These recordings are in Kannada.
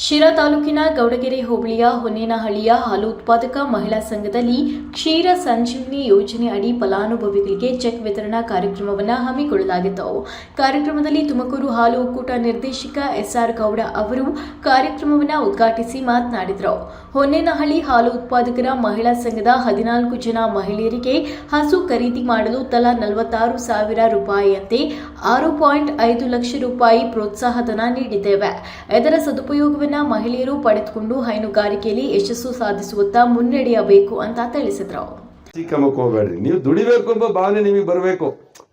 ಶಿರಾ ತಾಲೂಕಿನ ಗೌಡಗೆರೆ ಹೋಬಳಿಯ ಹೊನ್ನೇನಹಳ್ಳಿಯ ಹಾಲು ಉತ್ಪಾದಕ ಮಹಿಳಾ ಸಂಘದಲ್ಲಿ ಕ್ಷೀರ ಸಂಜೀವಿನಿ ಯೋಜನೆ ಅಡಿ ಫಲಾನುಭವಿಗಳಿಗೆ ಚೆಕ್ ವಿತರಣಾ ಕಾರ್ಯಕ್ರಮವನ್ನು ಹಮ್ಮಿಕೊಳ್ಳಲಾಗಿತ್ತು. ಕಾರ್ಯಕ್ರಮದಲ್ಲಿ ತುಮಕೂರು ಹಾಲು ಒಕ್ಕೂಟ ನಿರ್ದೇಶಕ ಎಸ್ಆರ್ ಗೌಡ ಅವರು ಕಾರ್ಯಕ್ರಮವನ್ನು ಉದ್ಘಾಟಿಸಿ ಮಾತನಾಡಿದರು. ಹೊನ್ನೇನಹಳ್ಳಿ ಹಾಲು ಉತ್ಪಾದಕರ ಮಹಿಳಾ ಸಂಘದ ಹದಿನಾಲ್ಕು ಜನ ಮಹಿಳೆಯರಿಗೆ ಹಸು ಖರೀದಿ ಮಾಡಲು ತಲಾ ನಲವತ್ತಾರು ಸಾವಿರ ರೂಪಾಯಿಯಂತೆ ಆರು ಪಾಯಿಂಟ್ ಐದು ಲಕ್ಷ ರೂಪಾಯಿ ಪ್ರೋತ್ಸಾಹಧನ ನೀಡಿದ್ದೇವೆ. ಇದರ ಸದುಪಯೋಗವನ್ನು ಮಹಿಳೆಯರು ಪಡೆದುಕೊಂಡು ಹೈನುಗಾರಿಕೆಯಲ್ಲಿ ಯಶಸ್ಸು ಸಾಧಿಸುವತ್ತ ಮುನ್ನಡೆಯಬೇಕು ಅಂತ ತಿಳಿಸಿದರು. ಹೋಗಬೇಡ್ರಿ. ನೀವು ದುಡಿಬೇಕು ಎಂಬ ಭಾವನೆ ನಿಮಗೆ ಬರಬೇಕು.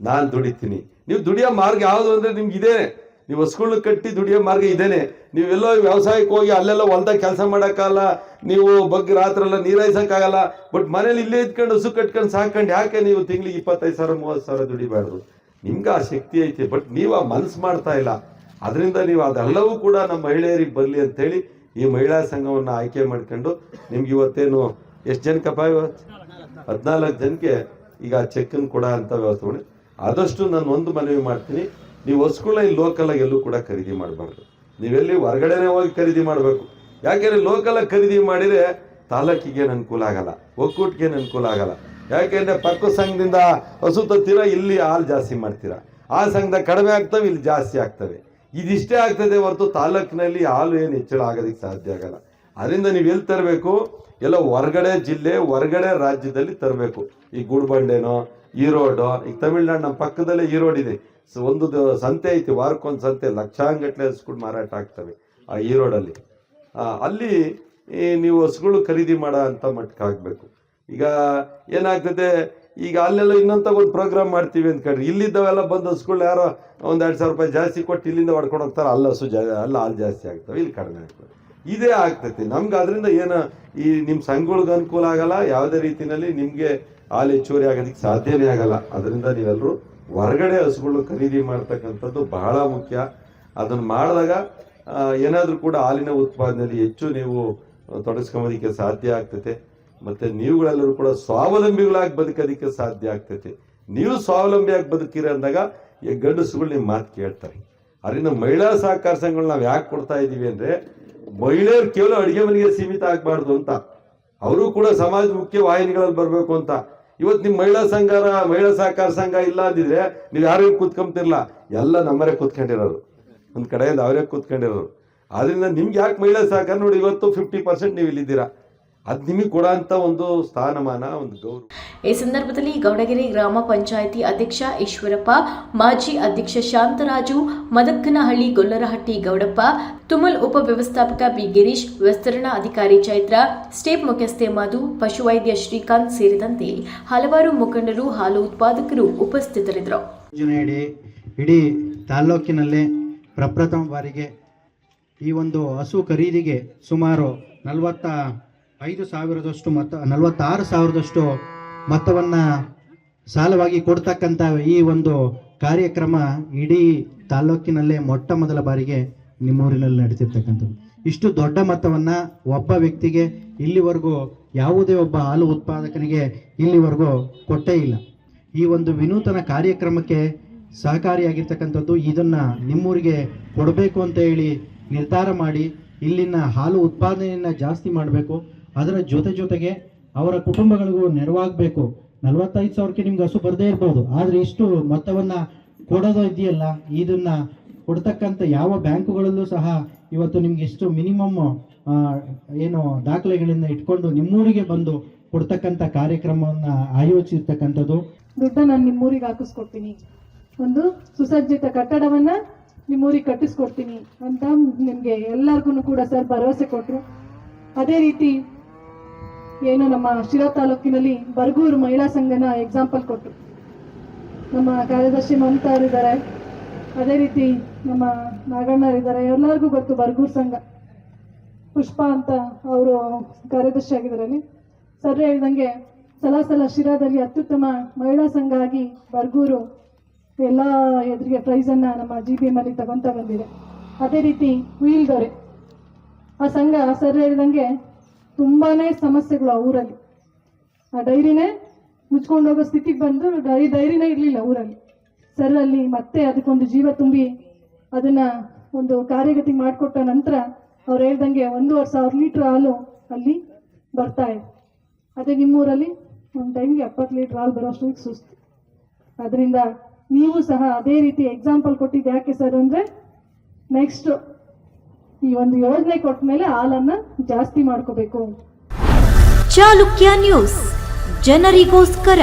ನಾನು ದುಡಿತೀನಿ. ನೀವು ದುಡಿಯೋ ಮಾರ್ಗ ಯಾವುದು ಅಂದ್ರೆ ನಿಮ್ಗೆ ಇದೇನೆ. ನೀವು ಹಸುಗಳನ್ನ ಕಟ್ಟಿ ದುಡಿಯೋ ಮಾರ್ಗ ಇದೇನೆ. ನೀವೆಲ್ಲೋ ವ್ಯವಸಾಯಕ್ಕೆ ಹೋಗಿ ಅಲ್ಲೆಲ್ಲ ಹೊಲ್ದಾಗ ಕೆಲಸ ಮಾಡೋಕ್ಕಾಗಲ್ಲ, ನೀವು ಬಗ್ಗೆ ರಾತ್ರೆಲ್ಲ ಎಲ್ಲ ನೀರೈಸಕ್ಕಾಗಲ್ಲ ಬಟ್ ಮನೇಲಿ ಇಲ್ಲೇ ಇದ್ಕೊಂಡು ಹಸು ಕಟ್ಕೊಂಡು ಸಾಕೊಂಡು ಯಾಕೆ ನೀವು ತಿಂಗಳಿಗೆ ಇಪ್ಪತ್ತೈದು ಸಾವಿರ, ಮೂವತ್ತು ಸಾವಿರ ದುಡಿಬಾರ್ದು? ನಿಮ್ಗೆ ಆ ಶಕ್ತಿ ಐತಿ, ಬಟ್ ನೀವು ಆ ಮನ್ಸು ಮಾಡ್ತಾ ಇಲ್ಲ. ಅದರಿಂದ ನೀವು ಅದೆಲ್ಲವೂ ಕೂಡ ನಮ್ಮ ಮಹಿಳೆಯರಿಗೆ ಬರಲಿ ಅಂತೇಳಿ ಈ ಮಹಿಳಾ ಸಂಘವನ್ನು ಆಯ್ಕೆ ಮಾಡ್ಕೊಂಡು ನಿಮ್ಗೆ ಇವತ್ತೇನು ಎಷ್ಟು ಜನಕ್ಕಪ್ಪ ಇವತ್ತು ಹದಿನಾಲ್ಕು ಜನಕ್ಕೆ ಈಗ ಆ ಚೆಕ್ಕನ್ನು ಕೊಡೋ ಅಂತ ವ್ಯವಸ್ಥೆ ಮಾಡಿ. ಆದಷ್ಟು ನಾನು ಒಂದು ಮನವಿ ಮಾಡ್ತೀನಿ. ನೀವು ಹಸ್ಗಳನ್ನ ಇಲ್ಲಿ ಲೋಕಲಾಗಿ ಎಲ್ಲೂ ಕೂಡ ಖರೀದಿ ಮಾಡಬಾರ್ದು. ನೀವೆಲ್ಲಿ ಹೊರಗಡೆನೇ ಹೋಗಿ ಖರೀದಿ ಮಾಡಬೇಕು. ಯಾಕೆಂದರೆ ಲೋಕಲಾಗಿ ಖರೀದಿ ಮಾಡಿದರೆ ತಾಲೂಕಿಗೆ ಏನ್ ಅನುಕೂಲ ಆಗಲ್ಲ ಒಕ್ಕೂಟಿಗೆ ಏನ್ ಅನುಕೂಲ ಆಗಲ್ಲ. ಯಾಕೆಂದರೆ ಪಕ್ಕ ಸಂಘದಿಂದ ಹಸು ತತ್ತೀರ ಇಲ್ಲಿ ಹಾಲು ಜಾಸ್ತಿ ಮಾಡ್ತೀರ? ಆ ಸಂಘದಾಗ ಕಡಿಮೆ ಆಗ್ತವೆ, ಇಲ್ಲಿ ಜಾಸ್ತಿ ಆಗ್ತವೆ. ಇದಿಷ್ಟೇ ಆಗ್ತದೆ ಹೊರತು ತಾಲೂಕಿನಲ್ಲಿ ಹಾಲು ಏನು ಹೆಚ್ಚಳ ಆಗೋದಕ್ಕೆ ಸಾಧ್ಯ ಆಗಲ್ಲ. ಅದರಿಂದ ನೀವು ಎಲ್ಲಿ ತರಬೇಕು? ಎಲ್ಲ ಹೊರಗಡೆ ಜಿಲ್ಲೆ, ಹೊರಗಡೆ ರಾಜ್ಯದಲ್ಲಿ ತರಬೇಕು. ಈ ಗೂಡ್ಬಂಡೆನೋ, ಈರೋಡು ಈಗ ತಮಿಳ್ನಾಡು ನಮ್ಮ ಪಕ್ಕದಲ್ಲೇ ಈರೋಡ್ ಇದೆ. ಒಂದು ಸಂತೆ ಐತಿ, ವಾರಕ್ಕೊಂದು ಸಂತೆ, ಲಕ್ಷಾಂಗಟ್ಲೆ ಹಸುಗಳು ಮಾರಾಟ ಆಗ್ತವೆ ಆ ಈರೋಡಲ್ಲಿ. ಅಲ್ಲಿ ನೀವು ಹಸುಗಳು ಖರೀದಿ ಮಾಡೋ ಅಂತ ಮಟ್ಟಕ್ಕೆ ಆಗಬೇಕು. ಈಗ ಏನಾಗ್ತದೆ, ಈಗ ಅಲ್ಲೆಲ್ಲ ಇನ್ನೊಂದು ಒಂದು ಪ್ರೋಗ್ರಾಮ್ ಮಾಡ್ತೀವಿ ಅಂತ ಕಡ್ರಿ ಇಲ್ಲಿದ್ದವೆಲ್ಲ ಬಂದು ಹಸುಗಳು ಯಾರೋ ಒಂದು ಎರಡು ಸಾವಿರ ರೂಪಾಯಿ ಜಾಸ್ತಿ ಕೊಟ್ಟು ಇಲ್ಲಿಂದ ಮಾಡ್ಕೊಂಡು ಹೋಗ್ತಾರೆ, ಅಲ್ಲ ಹಸು ಜಾ, ಅಲ್ಲ ಹಾಲು ಜಾಸ್ತಿ ಆಗ್ತವೆ, ಇಲ್ಲಿ ಕಡಿಮೆ ಆಗ್ತದೆ ಇದೇ ಆಗ್ತೈತಿ. ನಮ್ಗೆ ಅದರಿಂದ ಏನು ಈ ನಿಮ್ಮ ಸಂಘಗಳಿಗೆ ಅನುಕೂಲ ಆಗಲ್ಲ, ಯಾವುದೇ ರೀತಿಯಲ್ಲಿ ನಿಮಗೆ ಹಾಲು ಹೆಚ್ಚುವರಿ ಆಗೋದಕ್ಕೆ ಸಾಧ್ಯವೇ ಆಗಲ್ಲ. ಅದರಿಂದ ನೀವೆಲ್ಲರೂ ಹೊರಗಡೆ ಹಸುಗಳು ಖರೀದಿ ಮಾಡ್ತಕ್ಕಂಥದ್ದು ಬಹಳ ಮುಖ್ಯ. ಅದನ್ನು ಮಾಡಿದಾಗ ಏನಾದರೂ ಕೂಡ ಹಾಲಿನ ಉತ್ಪಾದನೆಯಲ್ಲಿ ಹೆಚ್ಚು ನೀವು ತೊಡಗಿಸ್ಕೊಂಬೋದಕ್ಕೆ ಸಾಧ್ಯ ಆಗ್ತೈತೆ. ಮತ್ತು ನೀವುಗಳೆಲ್ಲರೂ ಕೂಡ ಸ್ವಾವಲಂಬಿಗಳಾಗಿ ಬದುಕೋದಕ್ಕೆ ಸಾಧ್ಯ ಆಗ್ತೈತೆ. ನೀವು ಸ್ವಾವಲಂಬಿಯಾಗಿ ಬದುಕಿರ ಅಂದಾಗ ಈ ಗಂಡಸುಗಳು ನಿಮ್ಮ ಮಾತು ಕೇಳ್ತಾರೆ. ಅದರಿಂದ ಮಹಿಳಾ ಸಹಕಾರ ಸಂಘಗಳು ನಾವು ಯಾಕೆ ಕೊಡ್ತಾ ಇದ್ದೀವಿ ಅಂದರೆ, ಮಹಿಳೆಯರು ಕೇವಲ ಅಡುಗೆ ಮನೆಗೆ ಸೀಮಿತ ಆಗಬಾರ್ದು ಅಂತ. ಅವರು ಕೂಡ ಸಮಾಜ ಮುಖ್ಯ ವಾಹಿನಿಗಳಲ್ಲಿ ಬರಬೇಕು ಅಂತ. ಇವತ್ತು ನಿಮ್ಮ ಮಹಿಳಾ ಸಂಘ ಮಹಿಳಾ ಸಹಕಾರ ಸಂಘ ಇಲ್ಲ ಅಂದಿದ್ರೆ ನೀವು ಯಾರಿಗೂ ಕೂತ್ಕೊಂತಿರಲ್ಲ ಎಲ್ಲ ನಮ್ಮರೇ ಕೂತ್ಕೊಂಡಿರೋರು. ಒಂದು ಕಡೆಯಿಂದ ಅವರೇ ಕೂತ್ಕೊಂಡಿರೋರು. ಆದ್ರಿಂದ ನಿಮ್ಗೆ ಯಾಕೆ ಮಹಿಳಾ ಸಹಕಾರ? ನೋಡಿ, ಇವತ್ತು ಫಿಫ್ಟಿ ಪರ್ಸೆಂಟ್ ನೀವು ಇಲ್ಲಿದ್ದೀರಾ ಅದ್ ನಿಮಗೆ ಕೊಡೋಂಥ ಒಂದು ಸ್ಥಾನಮಾನ ಒಂದು ಗೌರವ. ಈ ಸಂದರ್ಭದಲ್ಲಿ ಗೌಡಗೆರೆ ಗ್ರಾಮ ಪಂಚಾಯಿತಿ ಅಧ್ಯಕ್ಷ ಈಶ್ವರಪ್ಪ ಮಾಜಿ ಅಧ್ಯಕ್ಷ ಶಾಂತರಾಜು ಮದಕ್ಕನಹಳ್ಳಿ ಗೊಲ್ಲರಹಟ್ಟಿ ಗೌಡಪ್ಪ ತುಮಲ್ ಉಪ ವ್ಯವಸ್ಥಾಪಕ ಬಿ ಗಿರೀಶ್ ವಿಸ್ತರಣಾ ಅಧಿಕಾರಿ ಚೈತ್ರ ಸ್ಟೇಪ್ ಮುಖ್ಯಸ್ಥೆ ಮಧು ಪಶುವೈದ್ಯ ಶ್ರೀಕಾಂತ್ ಸೇರಿದಂತೆ ಹಲವಾರು ಮುಖಂಡರು ಹಾಲು ಉತ್ಪಾದಕರು ಉಪಸ್ಥಿತರಿದ್ದರು. ಯೋಜನೆಯಡಿ ಇಡೀ ತಾಲ್ಲೂಕಿನಲ್ಲೇ ಪ್ರಪ್ರಥಮ ಬಾರಿಗೆ ಈ ಒಂದು ಹಸು ಖರೀದಿಗೆ ಸುಮಾರು ನಲವತ್ತ ಐದು ಸಾವಿರದಷ್ಟು ಮೊತ್ತ ನಲವತ್ತಾರು ಸಾವಿರದಷ್ಟು ಮೊತ್ತವನ್ನು ಸಾಲವಾಗಿ ಕೊಡ್ತಕ್ಕಂಥ ಈ ಒಂದು ಕಾರ್ಯಕ್ರಮ ಇಡೀ ತಾಲ್ಲೂಕಿನಲ್ಲೇ ಮೊಟ್ಟ ಮೊದಲ ಬಾರಿಗೆ ನಿಮ್ಮೂರಿನಲ್ಲಿ ನಡೆಸಿರ್ತಕ್ಕಂಥದ್ದು ಇಷ್ಟು ದೊಡ್ಡ ಮೊತ್ತವನ್ನು ಒಬ್ಬ ವ್ಯಕ್ತಿಗೆ ಇಲ್ಲಿವರೆಗೂ ಯಾವುದೇ ಒಬ್ಬ ಹಾಲು ಉತ್ಪಾದಕನಿಗೆ ಇಲ್ಲಿವರೆಗೂ ಕೊಟ್ಟೇ ಇಲ್ಲ. ಈ ಒಂದು ವಿನೂತನ ಕಾರ್ಯಕ್ರಮಕ್ಕೆ ಸಹಕಾರಿಯಾಗಿರ್ತಕ್ಕಂಥದ್ದು ಇದನ್ನು ನಿಮ್ಮೂರಿಗೆ ಕೊಡಬೇಕು ಅಂತ ಹೇಳಿ ನಿರ್ಧಾರ ಮಾಡಿ ಇಲ್ಲಿನ ಹಾಲು ಉತ್ಪಾದನೆಯನ್ನು ಜಾಸ್ತಿ ಮಾಡಬೇಕು. ಅದರ ಜೊತೆ ಜೊತೆಗೆ ಅವರ ಕುಟುಂಬಗಳಿಗೂ ನೆರವಾಗಬೇಕು. ನಲವತ್ತೈದು ಸಾವಿರಕ್ಕೆ ನಿಮ್ಗೆ ಹಸು ಬರದೇ ಇರ್ಬೋದು. ಆದರೆ ಇಷ್ಟು ಮೊತ್ತವನ್ನು ಕೊಡೋದು ಇದೆಯಲ್ಲ, ಇದನ್ನ ಕೊಡ್ತಕ್ಕಂಥ ಯಾವ ಬ್ಯಾಂಕುಗಳಲ್ಲೂ ಸಹ ಇವತ್ತು ನಿಮ್ಗೆ ಇಷ್ಟು ಮಿನಿಮಮ್ ಏನು ದಾಖಲೆಗಳಿಂದ ಇಟ್ಕೊಂಡು ನಿಮ್ಮೂರಿಗೆ ಬಂದು ಕೊಡ್ತಕ್ಕಂಥ ಕಾರ್ಯಕ್ರಮವನ್ನು ಆಯೋಜಿಸಿರ್ತಕ್ಕಂಥದ್ದು. ದುಡ್ಡ ನಾನು ನಿಮ್ಮೂರಿಗೆ ಹಾಕಿಸ್ಕೊಡ್ತೀನಿ. ಒಂದು ಸುಸಜ್ಜಿತ ಕಟ್ಟಡವನ್ನ ನಿಮ್ಮೂರಿಗೆ ಕಟ್ಟಿಸ್ಕೊಡ್ತೀನಿ ಅಂತ ನಿಮ್ಗೆ ಎಲ್ಲರಿಗೂ ಕೂಡ ಸರ್ ಭರವಸೆ ಕೊಟ್ರು. ಅದೇ ರೀತಿ ಏನು ನಮ್ಮ ಶಿರಾ ತಾಲೂಕಿನಲ್ಲಿ ಬರ್ಗೂರು ಮಹಿಳಾ ಸಂಘನ ಎಕ್ಸಾಂಪಲ್ ಕೊಟ್ಟರು ನಮ್ಮ ಕಾರ್ಯದರ್ಶಿ ಮಮತಾ ಇದ್ದಾರೆ ಅದೇ ರೀತಿ ನಮ್ಮ ನಾಗಣ್ಣರಿದ್ದಾರೆ. ಎಲ್ಲರಿಗೂ ಗೊತ್ತು ಬರ್ಗೂರು ಸಂಘ. ಪುಷ್ಪ ಅಂತ ಅವರು ಕಾರ್ಯದರ್ಶಿ ಆಗಿದ್ದಾರೆ ಅಲ್ಲಿ ಸರ್ ಹೇಳಿದಂಗೆ ಸಲ ಸಲ ಶಿರಾದಲ್ಲಿ ಅತ್ಯುತ್ತಮ ಮಹಿಳಾ ಸಂಘ ಆಗಿ ಬರ್ಗೂರು ಎಲ್ಲ ಎದುರಿಗೆ ಪ್ರೈಸನ್ನು ನಮ್ಮ ಜಿ ಬಿ ಎಮ್ಮಲ್ಲಿ ತಗೊಂತ ಬಂದಿದೆ. ಅದೇ ರೀತಿ ಹುಯಿಲ್ ದೊರೆ. ಆ ಸಂಘ ಸರ್ ಹೇಳಿದಂಗೆ ತುಂಬಾನೇ ಸಮಸ್ಯೆಗಳು ಆ ಊರಲ್ಲಿ. ಆ ಡೈರಿನೇ ಮುಚ್ಕೊಂಡು ಹೋಗೋ ಸ್ಥಿತಿಗೆ ಬಂದು ಡೈ, ಡೈರಿನೇ ಇರಲಿಲ್ಲ ಊರಲ್ಲಿ. ಸರ್ ಅಲ್ಲಿ ಮತ್ತೆ ಅದಕ್ಕೊಂದು ಜೀವ ತುಂಬಿ ಅದನ್ನ ಒಂದು ಕಾರ್ಯಗತಿ ಮಾಡಿಕೊಟ್ಟ ನಂತರ ಅವ್ರು ಹೇಳ್ದಂಗೆ ಒಂದೂವರೆ ಸಾವಿರ ಲೀಟ್ರ್ ಹಾಲು ಅಲ್ಲಿ ಬರ್ತಾ ಇದೆ. ಅದೇ ನಿಮ್ಮೂರಲ್ಲಿ ಒಂದು ಟೈಮ್ಗೆ ಎಪ್ಪತ್ತು ಲೀಟ್ರ್ ಹಾಲು ಬರೋಷ್ಟೊಂದು ಸುಸ್ತು. ಅದರಿಂದ ನೀವು ಸಹ ಅದೇ ರೀತಿ ಎಕ್ಸಾಂಪಲ್ ಕೊಟ್ಟಿದ್ದು ಯಾಕೆ ಸರ್ ಅಂದರೆ ನೆಕ್ಸ್ಟ್ ಈ ಒಂದು ಯೋಜನೆ ಕೊಟ್ಟ ಮೇಲೆ ಹಾಲನ್ನ ಜಾಸ್ತಿ ಮಾಡ್ಕೋಬೇಕು. ಚಾಲುಕ್ಯ ನ್ಯೂಸ್. ಜನರಿಗೋಸ್ಕರ.